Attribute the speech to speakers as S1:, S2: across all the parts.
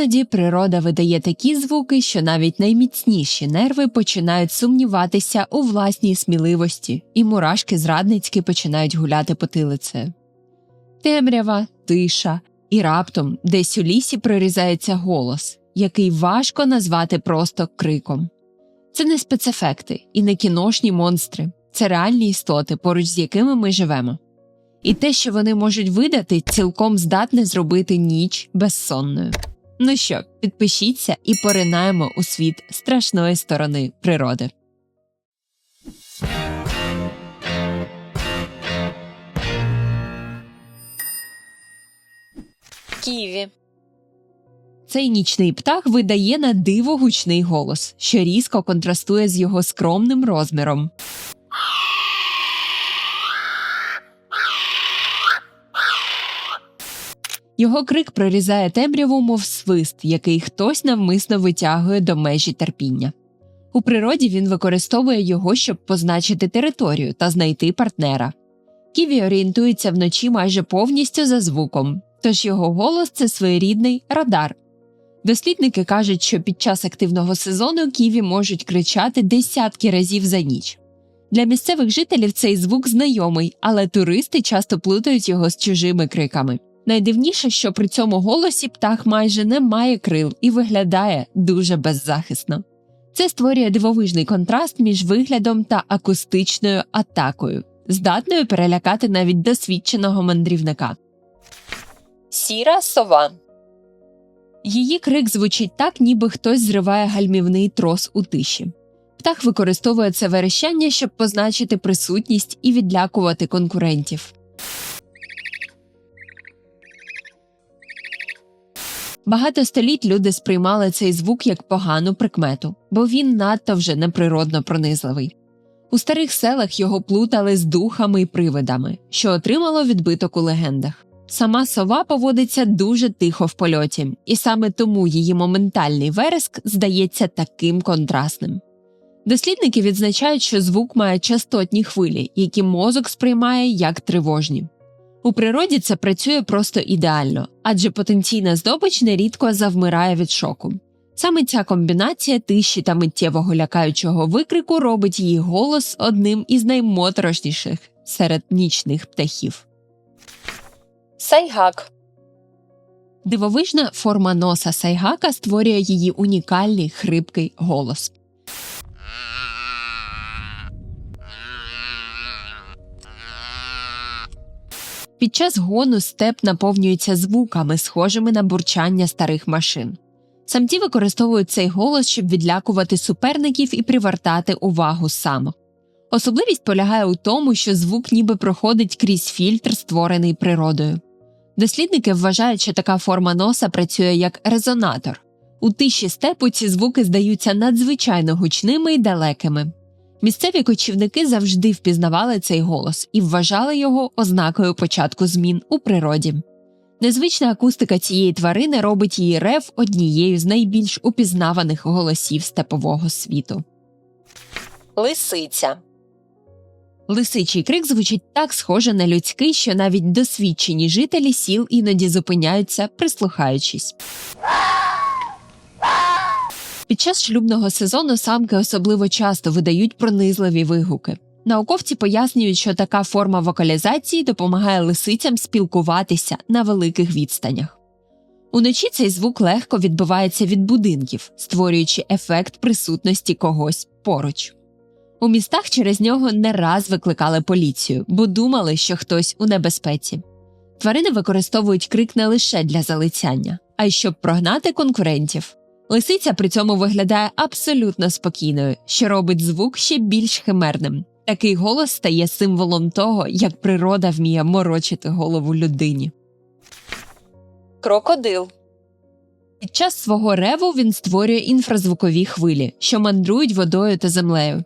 S1: Іноді природа видає такі звуки, що навіть найміцніші нерви починають сумніватися у власній сміливості, і мурашки зрадницьки починають гуляти потилицею. Темрява, тиша, і раптом десь у лісі прорізається голос, який важко назвати просто криком. Це не спецефекти і не кіношні монстри, це реальні істоти, поруч з якими ми живемо. І те, що вони можуть видати, цілком здатне зробити ніч безсонною. Ну що, підпишіться і поринаємо у світ страшної сторони природи.
S2: Ківі.
S1: Цей нічний птах видає на диво гучний голос, що різко контрастує з його скромним розміром. Його крик прорізає темряву, мов свист, який хтось навмисно витягує до межі терпіння. У природі він використовує його, щоб позначити територію та знайти партнера. Ківі орієнтується вночі майже повністю за звуком, тож його голос це своєрідний радар. Дослідники кажуть, що під час активного сезону ківі можуть кричати десятки разів за ніч. Для місцевих жителів цей звук знайомий, але туристи часто плутають його з чужими криками. Найдивніше, що при цьому голосі птах майже не має крил і виглядає дуже беззахисно. Це створює дивовижний контраст між виглядом та акустичною атакою, здатною перелякати навіть досвідченого мандрівника.
S2: Сіра сова.
S1: Її крик звучить так, ніби хтось зриває гальмівний трос у тиші. Птах використовує це верещання, щоб позначити присутність і відлякувати конкурентів. Багато століть люди сприймали цей звук як погану прикмету, бо він надто вже неприродно пронизливий. У старих селах його плутали з духами і привидами, що отримало відбиток у легендах. Сама сова поводиться дуже тихо в польоті, і саме тому її моментальний вереск здається таким контрастним. Дослідники відзначають, що звук має частотні хвилі, які мозок сприймає як тривожні. У природі це працює просто ідеально, адже потенційна здобич нерідко завмирає від шоку. Саме ця комбінація тиші та миттєвого лякаючого викрику робить її голос одним із наймоторошніших серед нічних птахів.
S2: Сайгак.
S1: Дивовижна форма носа сайгака створює її унікальний хрипкий голос. Під час гону степ наповнюється звуками, схожими на бурчання старих машин. Самці використовують цей голос, щоб відлякувати суперників і привертати увагу самок. Особливість полягає у тому, що звук ніби проходить крізь фільтр, створений природою. Дослідники вважають, що така форма носа працює як резонатор. У тиші степу ці звуки здаються надзвичайно гучними і далекими. Місцеві кочівники завжди впізнавали цей голос і вважали його ознакою початку змін у природі. Незвична акустика цієї тварини робить її рев однією з найбільш упізнаваних голосів степового світу.
S2: Лисиця.
S1: Лисичий крик звучить так схоже на людський, що навіть досвідчені жителі сіл іноді зупиняються, прислухаючись. Під час шлюбного сезону самки особливо часто видають пронизливі вигуки. Науковці пояснюють, що така форма вокалізації допомагає лисицям спілкуватися на великих відстанях. Уночі цей звук легко відбивається від будинків, створюючи ефект присутності когось поруч. У містах через нього не раз викликали поліцію, бо думали, що хтось у небезпеці. Тварини використовують крик не лише для залицяння, а й щоб прогнати конкурентів. Лисиця при цьому виглядає абсолютно спокійною, що робить звук ще більш химерним. Такий голос стає символом того, як природа вміє морочити голову людині.
S2: Крокодил.
S1: Під час свого реву він створює інфразвукові хвилі, що мандрують водою та землею.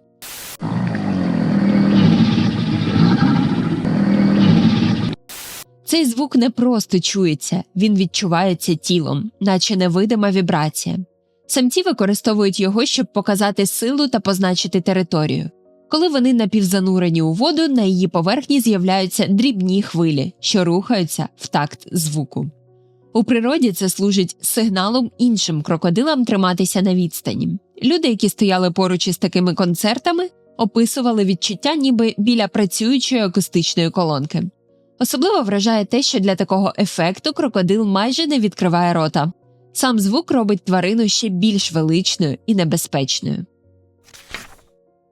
S1: Цей звук не просто чується, він відчувається тілом, наче невидима вібрація. Самці використовують його, щоб показати силу та позначити територію. Коли вони напівзанурені у воду, на її поверхні з'являються дрібні хвилі, що рухаються в такт звуку. У природі це служить сигналом іншим крокодилам триматися на відстані. Люди, які стояли поруч із такими концертами, описували відчуття ніби біля працюючої акустичної колонки. Особливо вражає те, що для такого ефекту крокодил майже не відкриває рота. Сам звук робить тварину ще більш величною і небезпечною.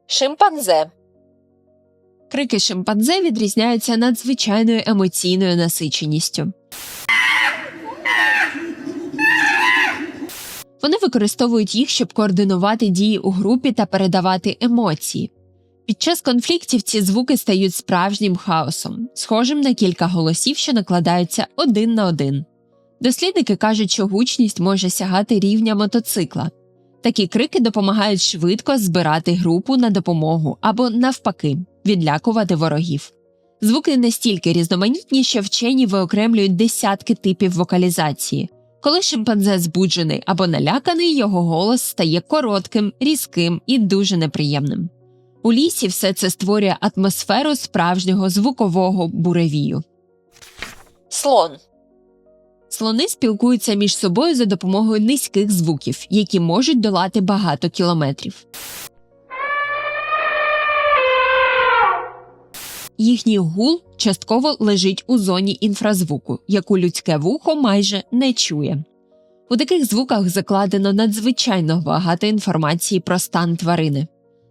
S2: Шимпанзе.
S1: Крики шимпанзе відрізняються надзвичайною емоційною насиченістю. Вони використовують їх, щоб координувати дії у групі та передавати емоції. Під час конфліктів ці звуки стають справжнім хаосом, схожим на кілька голосів, що накладаються один на один. Дослідники кажуть, що гучність може сягати рівня мотоцикла. Такі крики допомагають швидко збирати групу на допомогу або, навпаки, відлякувати ворогів. Звуки настільки різноманітні, що вчені виокремлюють десятки типів вокалізації. Коли шимпанзе збуджений або наляканий, його голос стає коротким, різким і дуже неприємним. У лісі все це створює атмосферу справжнього звукового буревію.
S2: Слон.
S1: Слони спілкуються між собою за допомогою низьких звуків, які можуть долати багато кілометрів. Їхній гул частково лежить у зоні інфразвуку, яку людське вухо майже не чує. У таких звуках закладено надзвичайно багато інформації про стан тварини.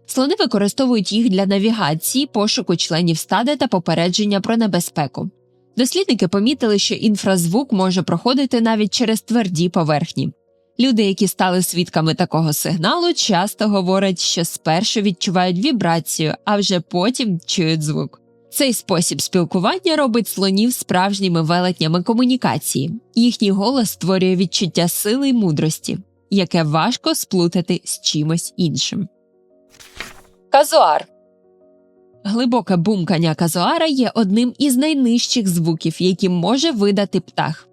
S1: Слони використовують їх для навігації, пошуку членів стада та попередження про небезпеку. Дослідники помітили, що інфразвук може проходити навіть через тверді поверхні. Люди, які стали свідками такого сигналу, часто говорять, що спершу відчувають вібрацію, а вже потім чують звук. Цей спосіб спілкування робить слонів справжніми велетнями комунікації. Їхній голос створює відчуття сили й мудрості, яке важко сплутати з чимось іншим.
S2: Казуар.
S1: Глибоке бумкання казуара є одним із найнижчих звуків, які може видати птах.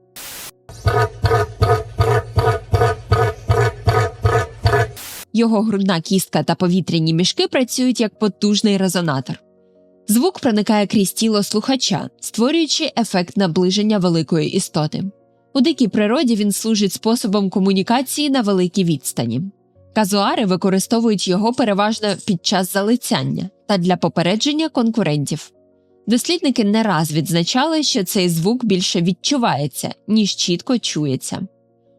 S1: Його грудна кістка та повітряні мішки працюють як потужний резонатор. Звук проникає крізь тіло слухача, створюючи ефект наближення великої істоти. У дикій природі він служить способом комунікації на великій відстані. Казуари використовують його переважно під час залицяння та для попередження конкурентів. Дослідники не раз відзначали, що цей звук більше відчувається, ніж чітко чується.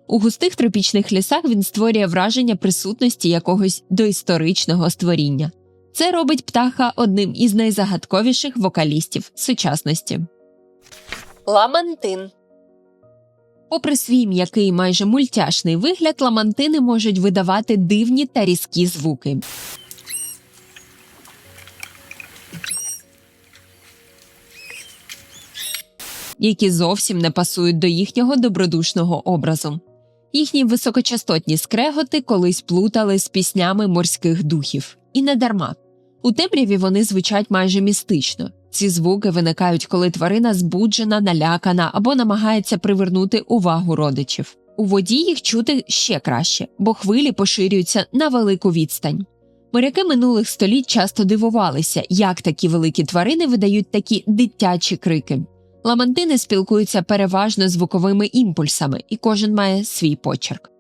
S1: У густих тропічних лісах він створює враження присутності якогось доісторичного створіння. Це робить птаха одним із найзагадковіших вокалістів сучасності.
S2: Ламантин.
S1: Попри свій м'який майже мультяшний вигляд, ламантини можуть видавати дивні та різкі звуки. які зовсім не пасують до їхнього добродушного образу. Їхні високочастотні скреготи колись плутали з піснями морських духів, і не дарма. У темряві вони звучать майже містично. Ці звуки виникають, коли тварина збуджена, налякана або намагається привернути увагу родичів. У воді їх чути ще краще, бо хвилі поширюються на велику відстань. Моряки минулих століть часто дивувалися, як такі великі тварини видають такі дитячі крики. Ламантини спілкуються переважно звуковими імпульсами, і кожен має свій почерк.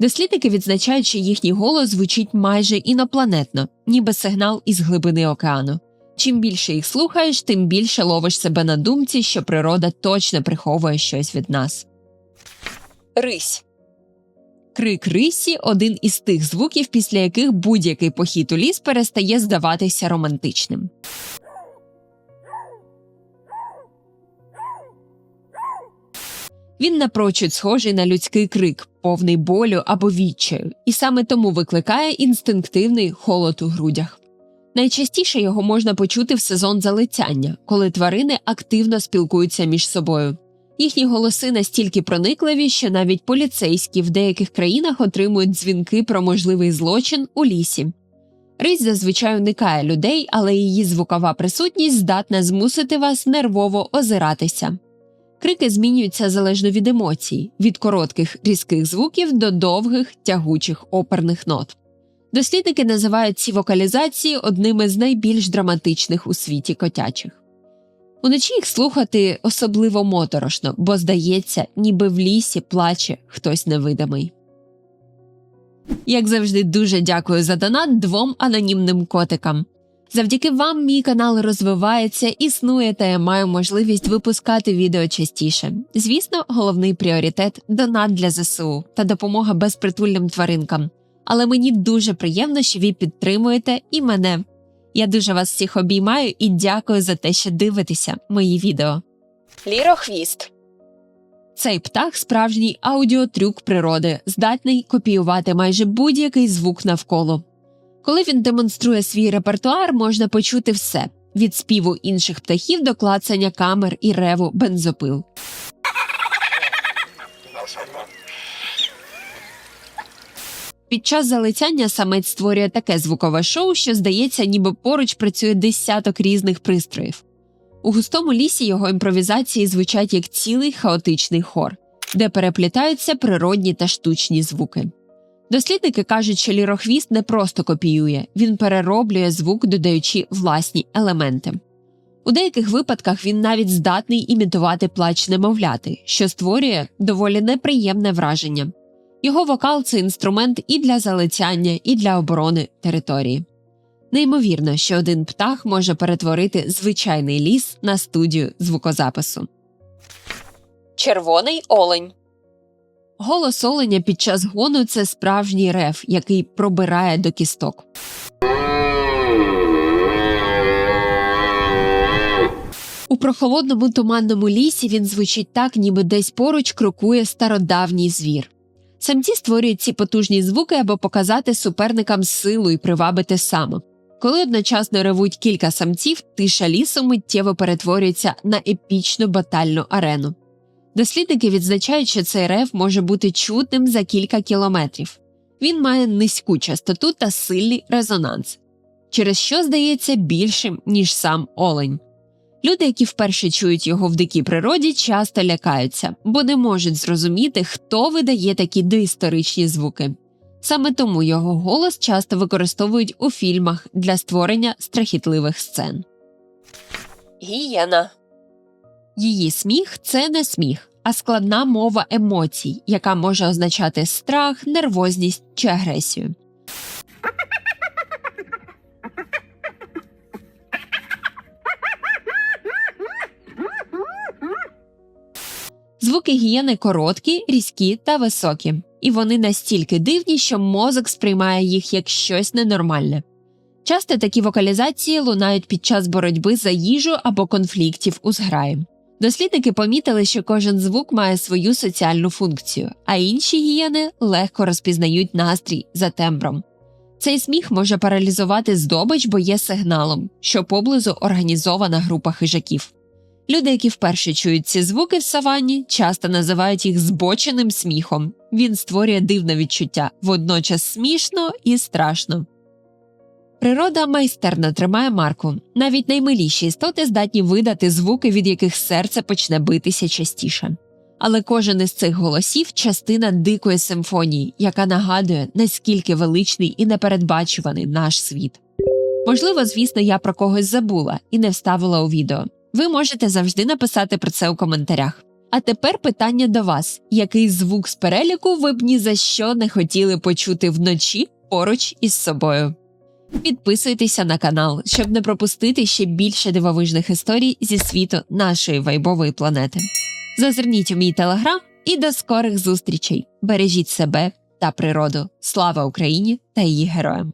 S1: Дослідники відзначають, що їхній голос звучить майже інопланетно, ніби сигнал із глибини океану. Чим більше їх слухаєш, тим більше ловиш себе на думці, що природа точно приховує щось від нас.
S2: Рись.
S1: Крик рисі один із тих звуків, після яких будь-який похід у ліс перестає здаватися романтичним. Він напрочуд схожий на людський крик, повний болю або відчаю, і саме тому викликає інстинктивний холод у грудях. Найчастіше його можна почути в сезон залицяння, коли тварини активно спілкуються між собою. Їхні голоси настільки проникливі, що навіть поліцейські в деяких країнах отримують дзвінки про можливий злочин у лісі. Рись зазвичай уникає людей, але її звукова присутність здатна змусити вас нервово озиратися. Крики змінюються залежно від емоцій, від коротких різких звуків до довгих тягучих оперних нот. Дослідники називають ці вокалізації одними з найбільш драматичних у світі котячих. Уночі їх слухати особливо моторошно, бо здається, ніби в лісі плаче хтось невидимий. Як завжди, дуже дякую за донат двом анонімним котикам. Завдяки вам мій канал розвивається, існує та я маю можливість випускати відео частіше. Звісно, головний пріоритет донат для ЗСУ та допомога безпритульним тваринкам. Але мені дуже приємно, що ви підтримуєте і мене. Я дуже вас всіх обіймаю і дякую за те, що дивитеся мої відео.
S2: Лірохвіст.
S1: Цей птах справжній аудіотрюк природи, здатний копіювати майже будь-який звук навколо. Коли він демонструє свій репертуар, можна почути все від співу інших птахів до клацання камер і реву бензопил. Під час залицяння самець створює таке звукове шоу, що здається, ніби поруч працює десяток різних пристроїв. У густому лісі його імпровізації звучать як цілий хаотичний хор, де переплітаються природні та штучні звуки. Дослідники кажуть, що лірохвіст не просто копіює, він перероблює звук, додаючи власні елементи. У деяких випадках він навіть здатний імітувати плач немовляти, що створює доволі неприємне враження. Його вокал це інструмент і для залицяння, і для оборони території. Неймовірно, що один птах може перетворити звичайний ліс на студію звукозапису.
S2: Червоний олень.
S1: Голос оленя під час гону це справжній рев, який пробирає до кісток. У прохолодному туманному лісі він звучить так, ніби десь поруч крокує стародавній звір. Самці створюють ці потужні звуки, аби показати суперникам силу і привабити самок. Коли одночасно ревуть кілька самців, тиша лісу миттєво перетворюється на епічну батальну арену. Дослідники відзначають, що цей рев може бути чутним за кілька кілометрів. Він має низьку частоту та сильний резонанс, через що здається більшим, ніж сам олень. Люди, які вперше чують його в дикій природі, часто лякаються, бо не можуть зрозуміти, хто видає такі доісторичні звуки. Саме тому його голос часто використовують у фільмах для створення страхітливих сцен.
S2: Гієна.
S1: Її сміх це не сміх, а складна мова емоцій, яка може означати страх, нервозність чи агресію. Звуки гієни короткі, різкі та високі, і вони настільки дивні, що мозок сприймає їх як щось ненормальне. Часто такі вокалізації лунають під час боротьби за їжу або конфліктів у зграї. Дослідники помітили, що кожен звук має свою соціальну функцію, а інші гієни легко розпізнають настрій за тембром. Цей сміх може паралізувати здобич, бо є сигналом, що поблизу організована група хижаків. Люди, які вперше чують ці звуки в саванні, часто називають їх збоченим сміхом. Він створює дивне відчуття, водночас смішно і страшно. Природа майстерно тримає марку. Навіть наймиліші істоти здатні видати звуки, від яких серце почне битися частіше. Але кожен із цих голосів частина дикої симфонії, яка нагадує, наскільки величний і непередбачуваний наш світ. Можливо, звісно, я про когось забула і не вставила у відео. Ви можете завжди написати про це у коментарях. А тепер питання до вас: який звук з переліку ви б ні за що не хотіли почути вночі поруч із собою? Підписуйтеся на канал, щоб не пропустити ще більше дивовижних історій зі світу нашої вайбової планети. Зазирніть у мій телеграм і до скорих зустрічей. Бережіть себе та природу. Слава Україні та її героям!